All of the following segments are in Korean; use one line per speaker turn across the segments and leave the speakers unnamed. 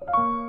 말씀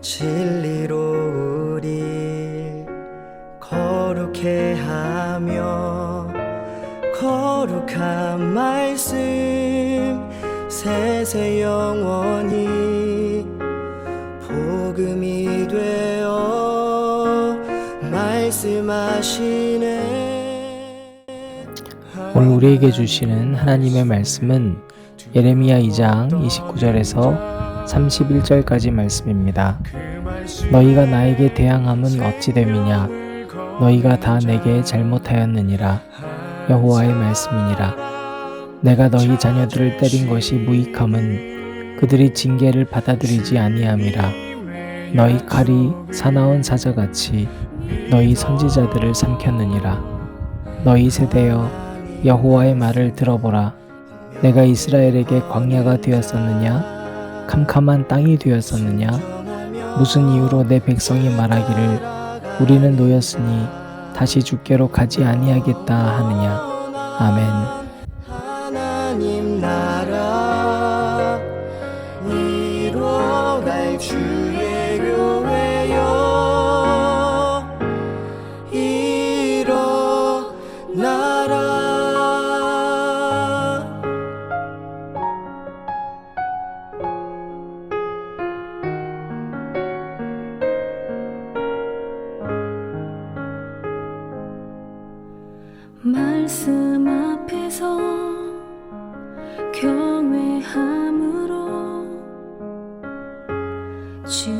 진리로 우리 거룩해 하며 거룩한 말씀 세세 영원히 복음이 되어 말씀하시네.
오늘 우리에게 주시는 하나님의 말씀은 예레미야 2장 29절에서 31절까지 말씀입니다. 너희가 나에게 대항함은 어찌 됨이냐 너희가 다 내게 잘못하였느니라 여호와의 말씀이니라 내가 너희 자녀들을 때린 것이 무익함은 그들이 징계를 받아들이지 아니함이라 너희 칼이 사나운 사자같이 너희 선지자들을 삼켰느니라 너희 세대여 여호와의 말을 들어보라. 내가 이스라엘에게 광야가 되었었느냐? 캄캄한 땅이 되었었느냐? 무슨 이유로 내 백성이 말하기를 우리는 놓였으니 다시 주께로 가지 아니하겠다 하느냐? 아멘.
주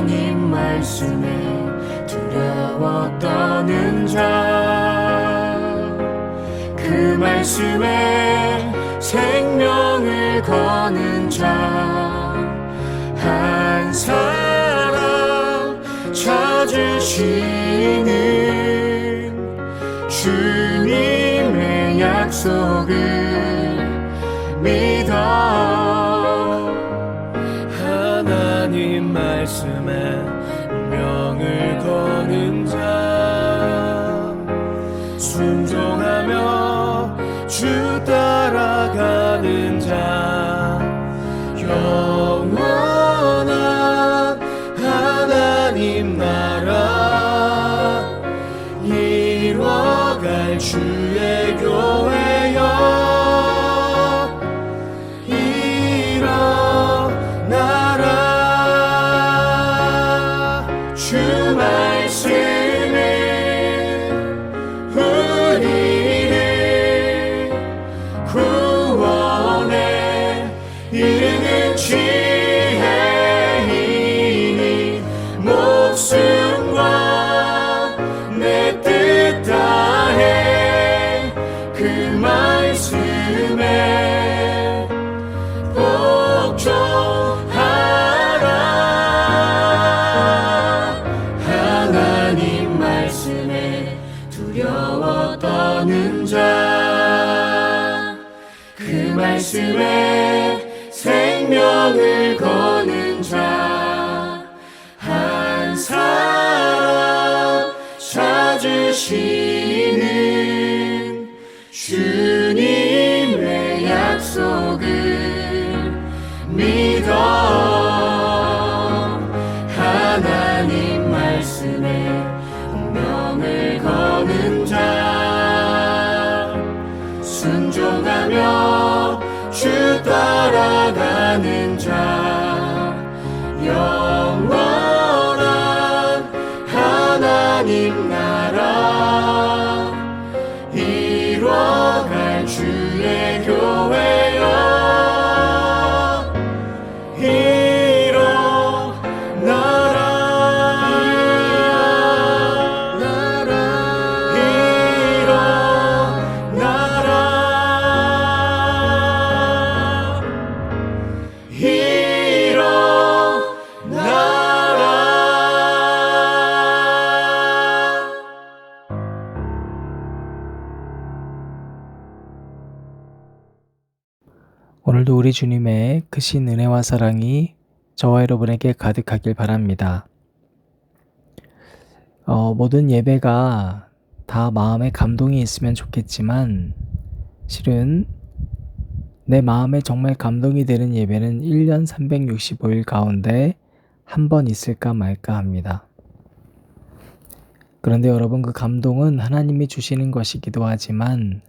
하나님 말씀에 두려워 떠는 자 그 말씀에 생명을 거는 자한 사람 찾으시는 주님의 약속을 주의 교회 생명을 거는 자 한 사람 찾으시
우리 주님의 크신 은혜와 사랑이 저와 여러분에게 가득하길 바랍니다. 어, 모든 예배가 다 마음에 감동이 있으면 좋겠지만 실은 내 마음에 정말 감동이 되는 예배는 1년 365일 가운데 한 번 있을까 말까 합니다. 그런데 여러분 그 감동은 하나님이 주시는 것이기도 하지만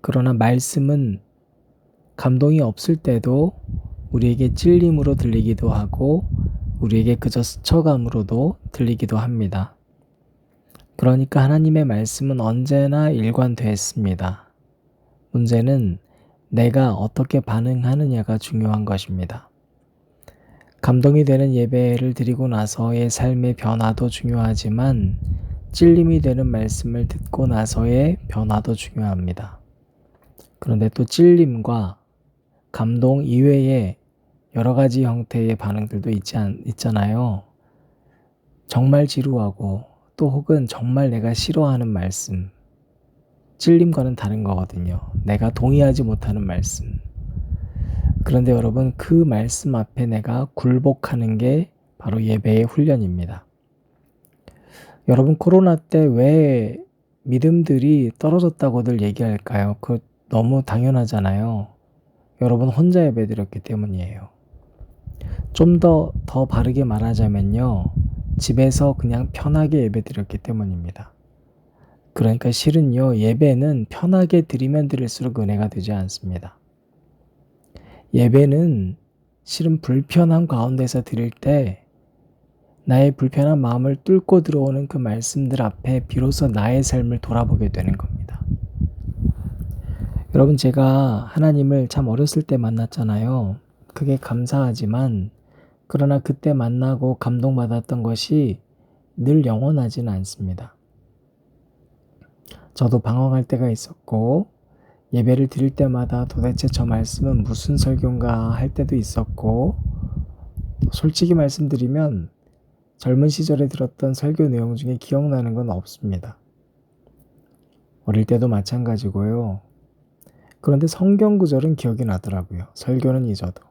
그러나 말씀은 감동이 없을 때도 우리에게 찔림으로 들리기도 하고 우리에게 그저 스쳐감으로도 들리기도 합니다. 그러니까 하나님의 말씀은 언제나 일관되었습니다. 문제는 내가 어떻게 반응하느냐가 중요한 것입니다. 감동이 되는 예배를 드리고 나서의 삶의 변화도 중요하지만 찔림이 되는 말씀을 듣고 나서의 변화도 중요합니다. 그런데 또 찔림과 감동 이외에 여러 가지 형태의 반응들도 있지 않, 있잖아요. 정말 지루하고 또 혹은 정말 내가 싫어하는 말씀. 찔림과는 다른 거거든요. 내가 동의하지 못하는 말씀. 그런데 여러분 그 말씀 앞에 내가 굴복하는 게 바로 예배의 훈련입니다. 여러분 코로나 때 왜 믿음들이 떨어졌다고들 얘기할까요? 그 너무 당연하잖아요. 여러분 혼자 예배 드렸기 때문이에요. 좀 더 더 바르게 말하자면요. 집에서 그냥 편하게 예배 드렸기 때문입니다. 그러니까 실은요. 예배는 편하게 드리면 드릴수록 은혜가 되지 않습니다. 예배는 실은 불편한 가운데서 드릴 때 나의 불편한 마음을 뚫고 들어오는 그 말씀들 앞에 비로소 나의 삶을 돌아보게 되는 겁니다. 여러분 제가 하나님을 참 어렸을 때 만났잖아요. 그게 감사하지만 그러나 그때 만나고 감동받았던 것이 늘 영원하지는 않습니다. 저도 방황할 때가 있었고 예배를 드릴 때마다 도대체 저 말씀은 무슨 설교인가 할 때도 있었고 솔직히 말씀드리면 젊은 시절에 들었던 설교 내용 중에 기억나는 건 없습니다. 어릴 때도 마찬가지고요. 그런데 성경 구절은 기억이 나더라고요. 설교는 잊어도.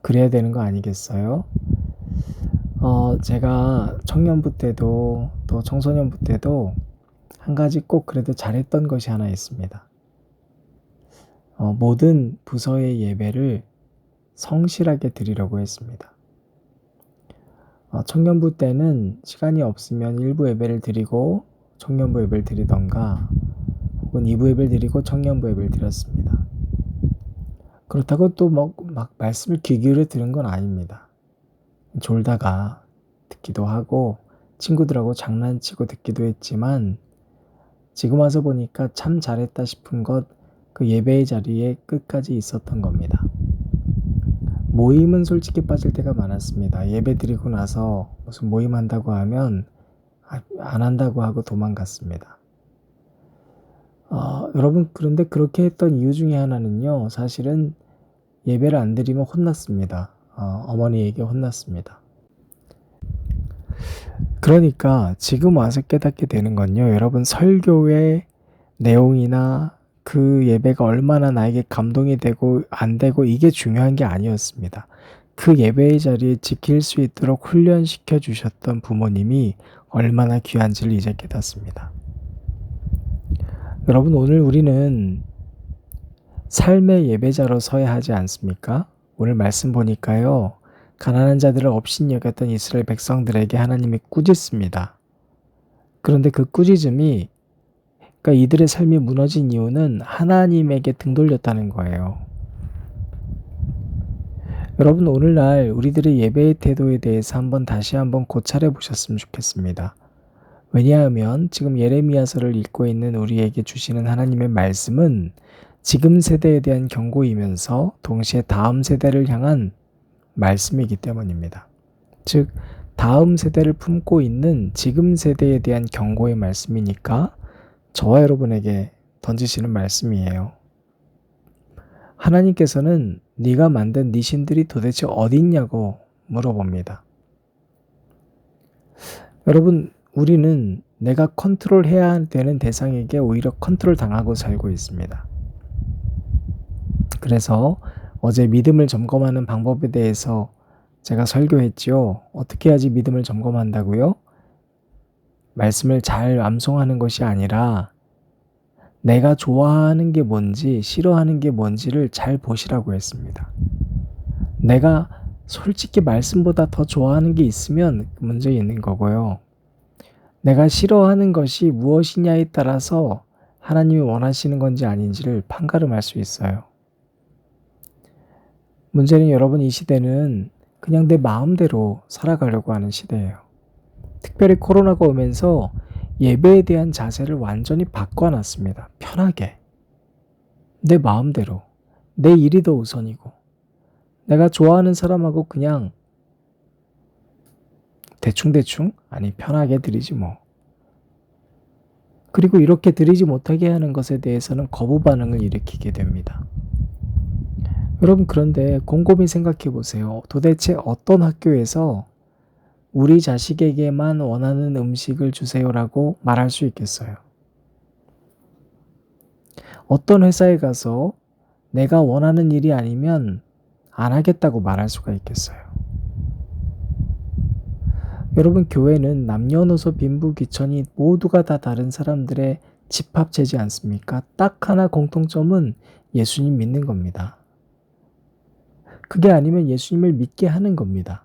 그래야 되는 거 아니겠어요? 어, 제가 청년부 때도 또 청소년부 때도 한 가지 꼭 그래도 잘했던 것이 하나 있습니다. 어, 모든 부서의 예배를 성실하게 드리려고 했습니다. 어, 청년부 때는 시간이 없으면 일부 예배를 드리고 청년부 예배를 드리던가 혹은 2부 예배를 드리고 청년부 예배를 드렸습니다. 그렇다고 또 막 말씀을 귀 기울여 들은 건 아닙니다. 졸다가 듣기도 하고 친구들하고 장난치고 듣기도 했지만 지금 와서 보니까 참 잘했다 싶은 것 그 예배의 자리에 끝까지 있었던 겁니다. 모임은 솔직히 빠질 때가 많았습니다. 예배 드리고 나서 무슨 모임 한다고 하면 아, 안 한다고 하고 도망갔습니다. 어, 여러분 그런데 그렇게 했던 이유 중에 하나는요. 사실은 예배를 안 드리면 혼났습니다. 어, 어머니에게 혼났습니다. 그러니까 지금 와서 깨닫게 되는 건요. 여러분 설교의 내용이나 그 예배가 얼마나 나에게 감동이 되고 안 되고 이게 중요한 게 아니었습니다. 그 예배의 자리에 지킬 수 있도록 훈련시켜 주셨던 부모님이 얼마나 귀한지를 이제 깨닫습니다. 여러분 오늘 우리는 삶의 예배자로 서야 하지 않습니까? 오늘 말씀 보니까요. 가난한 자들을 업신 여겼던 이스라엘 백성들에게 하나님이 꾸짖습니다. 그런데 그 꾸짖음이 그러니까 이들의 삶이 무너진 이유는 하나님에게 등 돌렸다는 거예요. 여러분 오늘날 우리들의 예배의 태도에 대해서 한번 다시 한번 고찰해 보셨으면 좋겠습니다. 왜냐하면 지금 예레미야서를 읽고 있는 우리에게 주시는 하나님의 말씀은 지금 세대에 대한 경고이면서 동시에 다음 세대를 향한 말씀이기 때문입니다. 즉 다음 세대를 품고 있는 지금 세대에 대한 경고의 말씀이니까 저와 여러분에게 던지시는 말씀이에요. 하나님께서는 네가 만든 네 신들이 도대체 어디 있냐고 물어봅니다. 여러분, 우리는 내가 컨트롤해야 되는 대상에게 오히려 컨트롤 당하고 살고 있습니다. 그래서 어제 믿음을 점검하는 방법에 대해서 제가 설교했지요. 어떻게 해야지 믿음을 점검한다고요? 말씀을 잘 암송하는 것이 아니라 내가 좋아하는 게 뭔지 싫어하는 게 뭔지를 잘 보시라고 했습니다. 내가 솔직히 말씀보다 더 좋아하는 게 있으면 문제 있는 거고요. 내가 싫어하는 것이 무엇이냐에 따라서 하나님이 원하시는 건지 아닌지를 판가름할 수 있어요. 문제는 여러분 이 시대는 그냥 내 마음대로 살아가려고 하는 시대예요. 특별히 코로나가 오면서 예배에 대한 자세를 완전히 바꿔놨습니다. 편하게. 내 마음대로. 내 일이 더 우선이고. 내가 좋아하는 사람하고 그냥 대충대충? 아니, 편하게 드리지 뭐. 그리고 이렇게 드리지 못하게 하는 것에 대해서는 거부 반응을 일으키게 됩니다. 여러분, 그런데 곰곰이 생각해 보세요. 도대체 어떤 학교에서 우리 자식에게만 원하는 음식을 주세요라고 말할 수 있겠어요? 어떤 회사에 가서 내가 원하는 일이 아니면 안 하겠다고 말할 수가 있겠어요? 여러분, 교회는 남녀노소 빈부귀천이 모두가 다 다른 사람들의 집합체지 않습니까? 딱 하나 공통점은 예수님 믿는 겁니다. 그게 아니면 예수님을 믿게 하는 겁니다.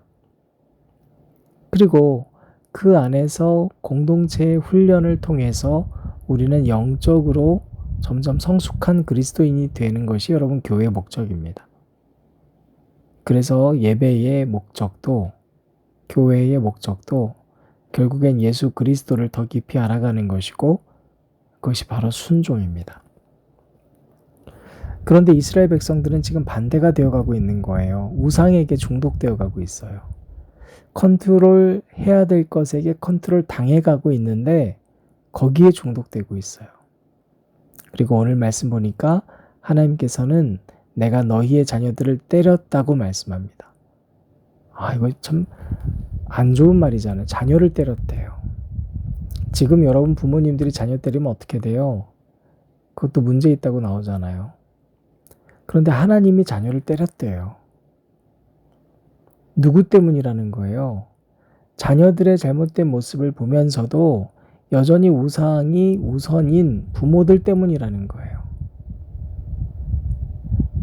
그리고 그 안에서 공동체의 훈련을 통해서 우리는 영적으로 점점 성숙한 그리스도인이 되는 것이 여러분 교회의 목적입니다. 그래서 예배의 목적도 교회의 목적도 결국엔 예수 그리스도를 더 깊이 알아가는 것이고 그것이 바로 순종입니다. 그런데 이스라엘 백성들은 지금 반대가 되어 가고 있는 거예요. 우상에게 중독되어 가고 있어요. 컨트롤 해야 될 것에게 컨트롤 당해 가고 있는데 거기에 중독되고 있어요. 그리고 오늘 말씀 보니까 하나님께서는 내가 너희의 자녀들을 때렸다고 말씀합니다. 아, 이거 참 안 좋은 말이잖아요. 자녀를 때렸대요. 지금 여러분 부모님들이 자녀 때리면 어떻게 돼요? 그것도 문제 있다고 나오잖아요. 그런데 하나님이 자녀를 때렸대요. 누구 때문이라는 거예요? 자녀들의 잘못된 모습을 보면서도 여전히 우상이 우선인 부모들 때문이라는 거예요.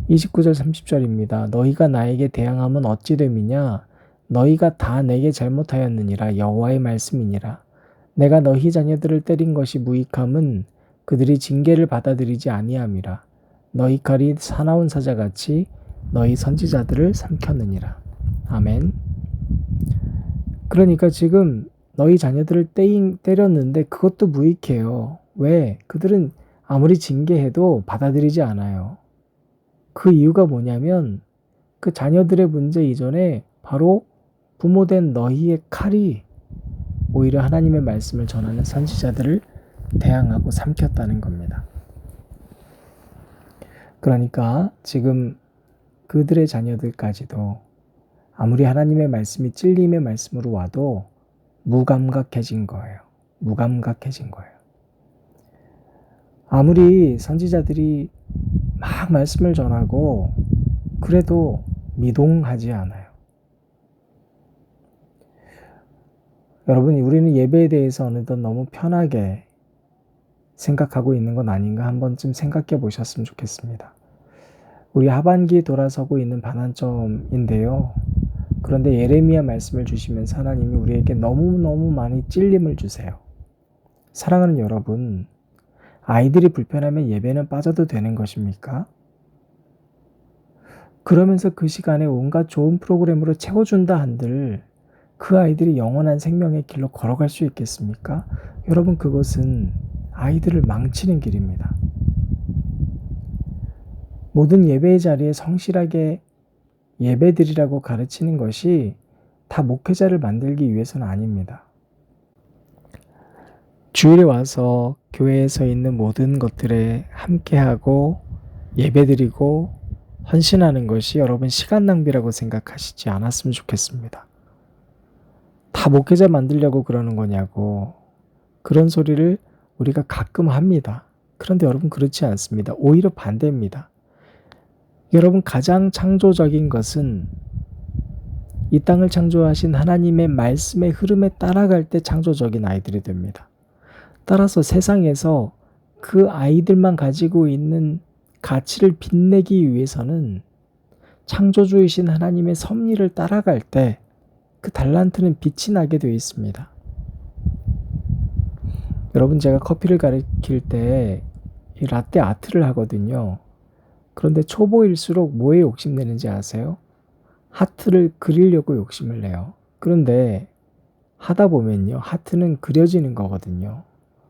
29절 30절입니다. 너희가 나에게 대항하면 어찌 됨이냐? 너희가 다 내게 잘못하였느니라 여호와의 말씀이니라. 내가 너희 자녀들을 때린 것이 무익함은 그들이 징계를 받아들이지 아니함이라. 너희 칼이 사나운 사자같이 너희 선지자들을 삼켰느니라. 아멘. 그러니까 지금 너희 자녀들을 때잉 때렸는데 그것도 무익해요. 왜? 그들은 아무리 징계해도 받아들이지 않아요. 그 이유가 뭐냐면 그 자녀들의 문제 이전에 바로 부모된 너희의 칼이 오히려 하나님의 말씀을 전하는 선지자들을 대항하고 삼켰다는 겁니다. 그러니까 지금 그들의 자녀들까지도 아무리 하나님의 말씀이 찔림의 말씀으로 와도 무감각해진 거예요. 무감각해진 거예요. 아무리 선지자들이 막 말씀을 전하고 그래도 미동하지 않아요. 여러분, 우리는 예배에 대해서 어느덧 너무 편하게 생각하고 있는 건 아닌가 한 번쯤 생각해 보셨으면 좋겠습니다. 우리 하반기에 돌아서고 있는 반환점인데요. 그런데 예레미야 말씀을 주시면서 하나님이 우리에게 너무너무 많이 찔림을 주세요. 사랑하는 여러분, 아이들이 불편하면 예배는 빠져도 되는 것입니까? 그러면서 그 시간에 온갖 좋은 프로그램으로 채워준다 한들 그 아이들이 영원한 생명의 길로 걸어갈 수 있겠습니까? 여러분, 그것은 아이들을 망치는 길입니다. 모든 예배의 자리에 성실하게 예배드리라고 가르치는 것이 다 목회자를 만들기 위해서는 아닙니다. 주일에 와서 교회에 서 있는 모든 것들에 함께하고 예배드리고 헌신하는 것이 여러분 시간 낭비라고 생각하시지 않았으면 좋겠습니다. 다 목회자 만들려고 그러는 거냐고 그런 소리를 우리가 가끔 합니다. 그런데 여러분 그렇지 않습니다. 오히려 반대입니다. 여러분 가장 창조적인 것은 이 땅을 창조하신 하나님의 말씀의 흐름에 따라갈 때 창조적인 아이들이 됩니다. 따라서 세상에서 그 아이들만 가지고 있는 가치를 빛내기 위해서는 창조주이신 하나님의 섭리를 따라갈 때 그 달란트는 빛이 나게 되어 있습니다. 여러분 제가 커피를 가르칠 때 이 라떼 아트를 하거든요. 그런데 초보일수록 뭐에 욕심내는지 아세요? 하트를 그리려고 욕심을 내요. 그런데 하다 보면요. 하트는 그려지는 거거든요.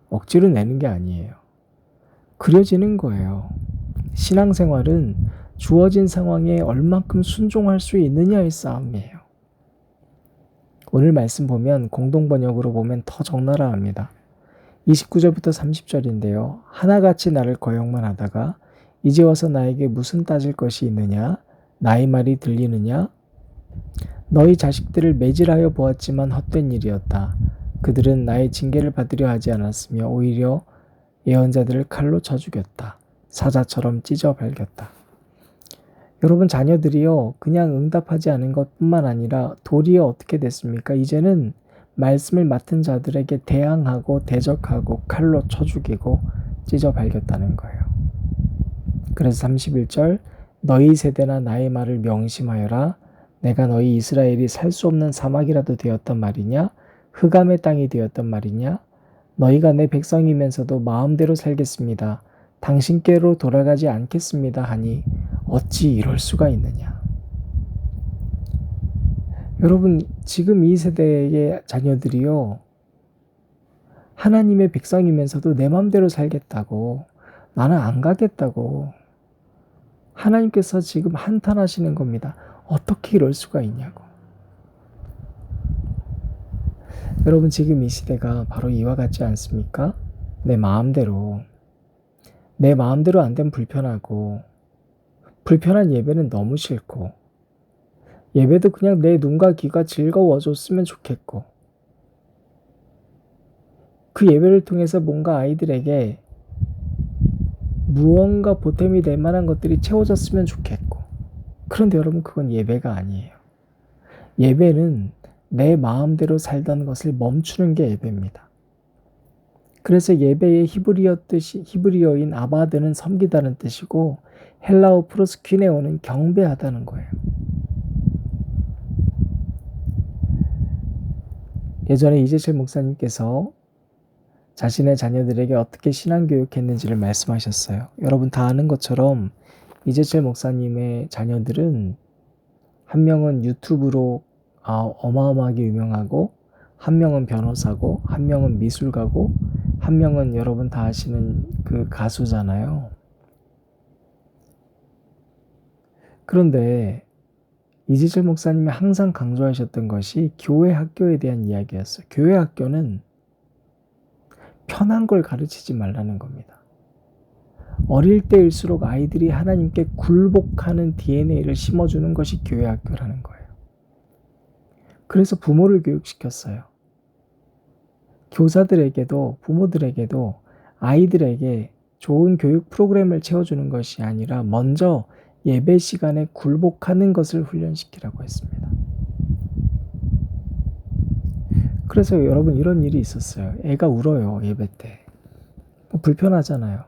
억지로 내는 게 아니에요. 그려지는 거예요. 신앙생활은 주어진 상황에 얼만큼 순종할 수 있느냐의 싸움이에요. 오늘 말씀 보면 공동번역으로 보면 더 적나라합니다. 29절부터 30절인데요. 하나같이 나를 거역만 하다가 이제 와서 나에게 무슨 따질 것이 있느냐? 나의 말이 들리느냐? 너희 자식들을 매질하여 보았지만 헛된 일이었다. 그들은 나의 징계를 받으려 하지 않았으며 오히려 예언자들을 칼로 쳐 죽였다. 사자처럼 찢어 발겼다. 여러분 자녀들이요 그냥 응답하지 않은 것뿐만 아니라 도리어 어떻게 됐습니까? 이제는 말씀을 맡은 자들에게 대항하고 대적하고 칼로 쳐 죽이고 찢어 발겼다는 거예요. 그래서 31절 너희 세대나 나의 말을 명심하여라 내가 너희 이스라엘이 살 수 없는 사막이라도 되었단 말이냐 흑암의 땅이 되었단 말이냐 너희가 내 백성이면서도 마음대로 살겠습니다. 당신께로 돌아가지 않겠습니다 하니 어찌 이럴 수가 있느냐. 여러분, 지금 이 세대의 자녀들이요. 하나님의 백성이면서도 내 마음대로 살겠다고, 나는 안 가겠다고, 하나님께서 지금 한탄하시는 겁니다. 어떻게 이럴 수가 있냐고. 여러분, 지금 이 시대가 바로 이와 같지 않습니까? 내 마음대로, 내 마음대로 안 되면 불편하고, 불편한 예배는 너무 싫고, 예배도 그냥 내 눈과 귀가 즐거워졌으면 좋겠고, 그 예배를 통해서 뭔가 아이들에게 무언가 보탬이 될 만한 것들이 채워졌으면 좋겠고, 그런데 여러분, 그건 예배가 아니에요. 예배는 내 마음대로 살던 것을 멈추는 게 예배입니다. 그래서 예배의 히브리어 뜻이 히브리어인 아바드는 섬기다는 뜻이고 헬라어 프로스퀴네오는 경배하다는 거예요. 예전에 이재철 목사님께서 자신의 자녀들에게 어떻게 신앙교육했는지를 말씀하셨어요. 여러분 다 아는 것처럼 이재철 목사님의 자녀들은 한 명은 유튜브로 아, 어마어마하게 유명하고 한 명은 변호사고 한 명은 미술가고 한 명은 여러분 다 아시는 그 가수잖아요. 그런데 이지철 목사님이 항상 강조하셨던 것이 교회 학교에 대한 이야기였어요. 교회 학교는 편한 걸 가르치지 말라는 겁니다. 어릴 때일수록 아이들이 하나님께 굴복하는 DNA를 심어주는 것이 교회 학교라는 거예요. 그래서 부모를 교육시켰어요. 교사들에게도 부모들에게도 아이들에게 좋은 교육 프로그램을 채워주는 것이 아니라 먼저 예배 시간에 굴복하는 것을 훈련시키라고 했습니다. 그래서 여러분 이런 일이 있었어요. 애가 울어요, 예배 때. 뭐 불편하잖아요.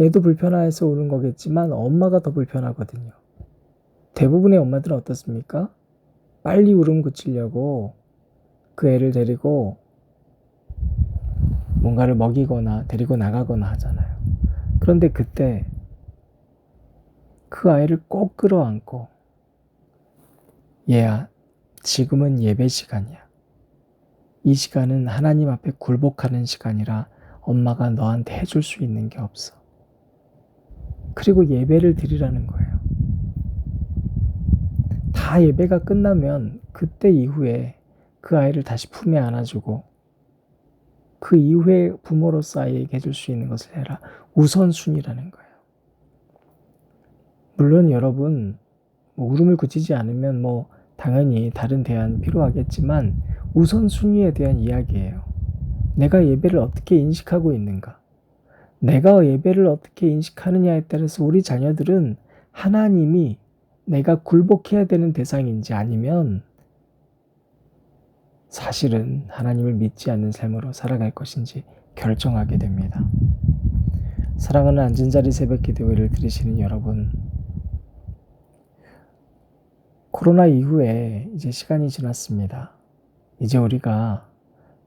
얘도 불편해서 우는 거겠지만 엄마가 더 불편하거든요. 대부분의 엄마들은 어떻습니까? 빨리 울음 그치려고 그 애를 데리고 뭔가를 먹이거나 데리고 나가거나 하잖아요. 그런데 그때 그 아이를 꼭 끌어안고 얘야, 지금은 예배 시간이야. 이 시간은 하나님 앞에 굴복하는 시간이라 엄마가 너한테 해줄 수 있는 게 없어. 그리고 예배를 드리라는 거예요. 다 예배가 끝나면 그때 이후에 그 아이를 다시 품에 안아주고 그 이후에 부모로서 아이에게 해줄 수 있는 것을 해라. 우선순위라는 거예요. 물론 여러분, 뭐 울음을 그치지 않으면 뭐 당연히 다른 대안 필요하겠지만 우선순위에 대한 이야기예요. 내가 예배를 어떻게 인식하고 있는가? 내가 예배를 어떻게 인식하느냐에 따라서 우리 자녀들은 하나님이 내가 굴복해야 되는 대상인지 아니면 사실은 하나님을 믿지 않는 삶으로 살아갈 것인지 결정하게 됩니다. 사랑하는 앉은 자리 새벽 기도회를 들으시는 여러분, 코로나 이후에 이제 시간이 지났습니다. 이제 우리가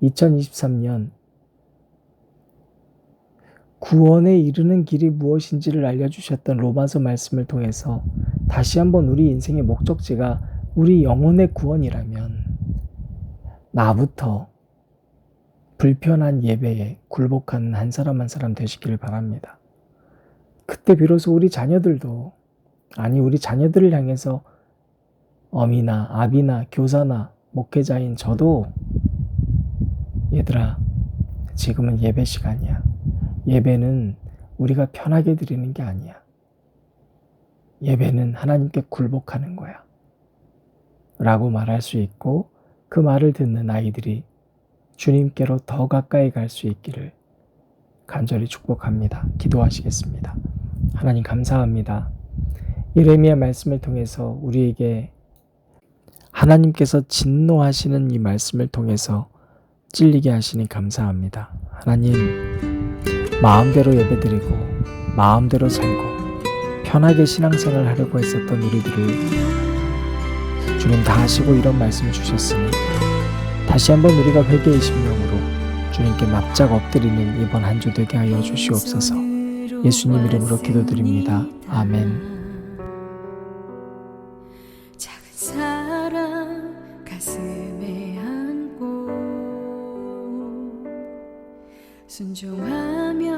2023년 구원에 이르는 길이 무엇인지를 알려주셨던 로마서 말씀을 통해서 다시 한번 우리 인생의 목적지가 우리 영혼의 구원이라면 나부터 불편한 예배에 굴복하는 한 사람 한 사람 되시기를 바랍니다. 그때 비로소 우리 자녀들도 아니 우리 자녀들을 향해서 어미나 아비나 교사나 목회자인 저도 얘들아 지금은 예배 시간이야. 예배는 우리가 편하게 드리는 게 아니야. 예배는 하나님께 굴복하는 거야. 라고 말할 수 있고 그 말을 듣는 아이들이 주님께로 더 가까이 갈 수 있기를 간절히 축복합니다. 기도하시겠습니다. 하나님 감사합니다. 예레미야 말씀을 통해서 우리에게 하나님께서 진노하시는 이 말씀을 통해서 찔리게 하시니 감사합니다. 하나님 마음대로 예배드리고 마음대로 살고 편하게 신앙생활 하려고 했었던 우리들을 주님 다 하시고 이런 말씀 주셨으니 다시 한번 우리가 회개의 심령으로 주님께 납작 엎드리는 이번 한 주 되게 하여 주시옵소서 예수님 이름으로 기도드립니다. 아멘
순종하며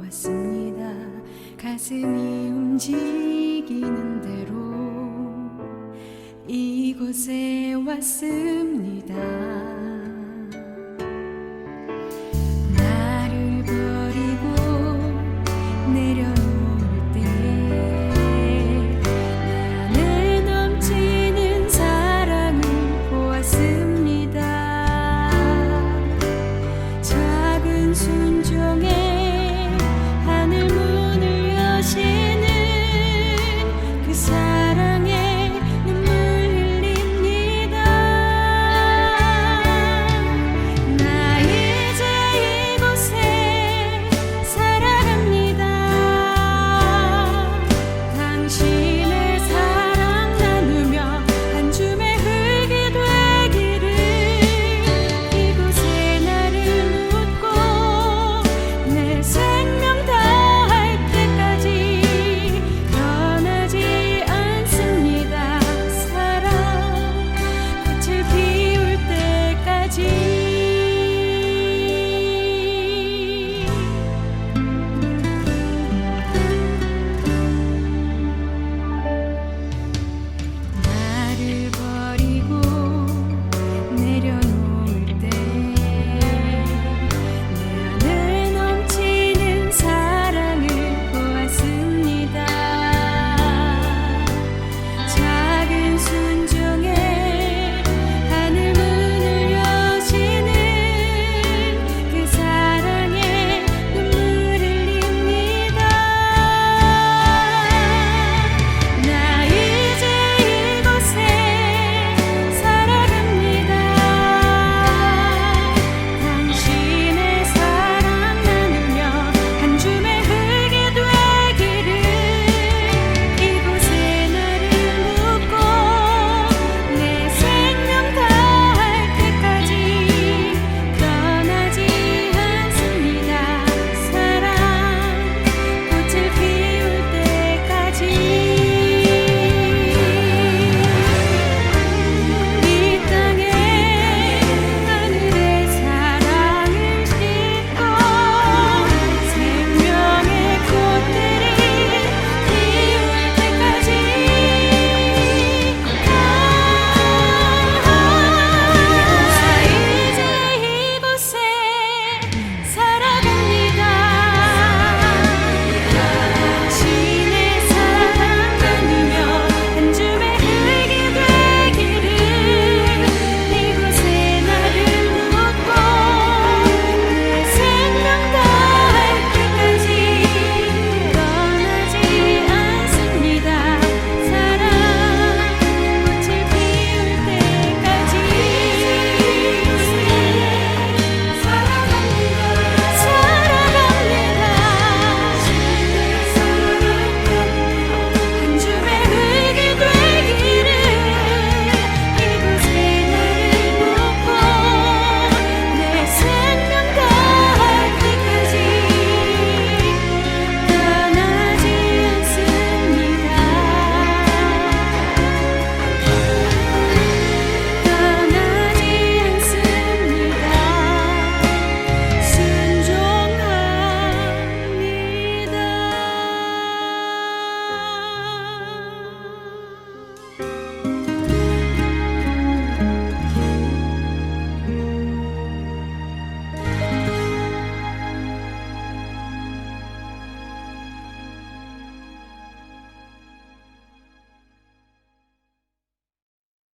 왔습니다. 가슴이 움직이는 대로 이곳에 왔습니다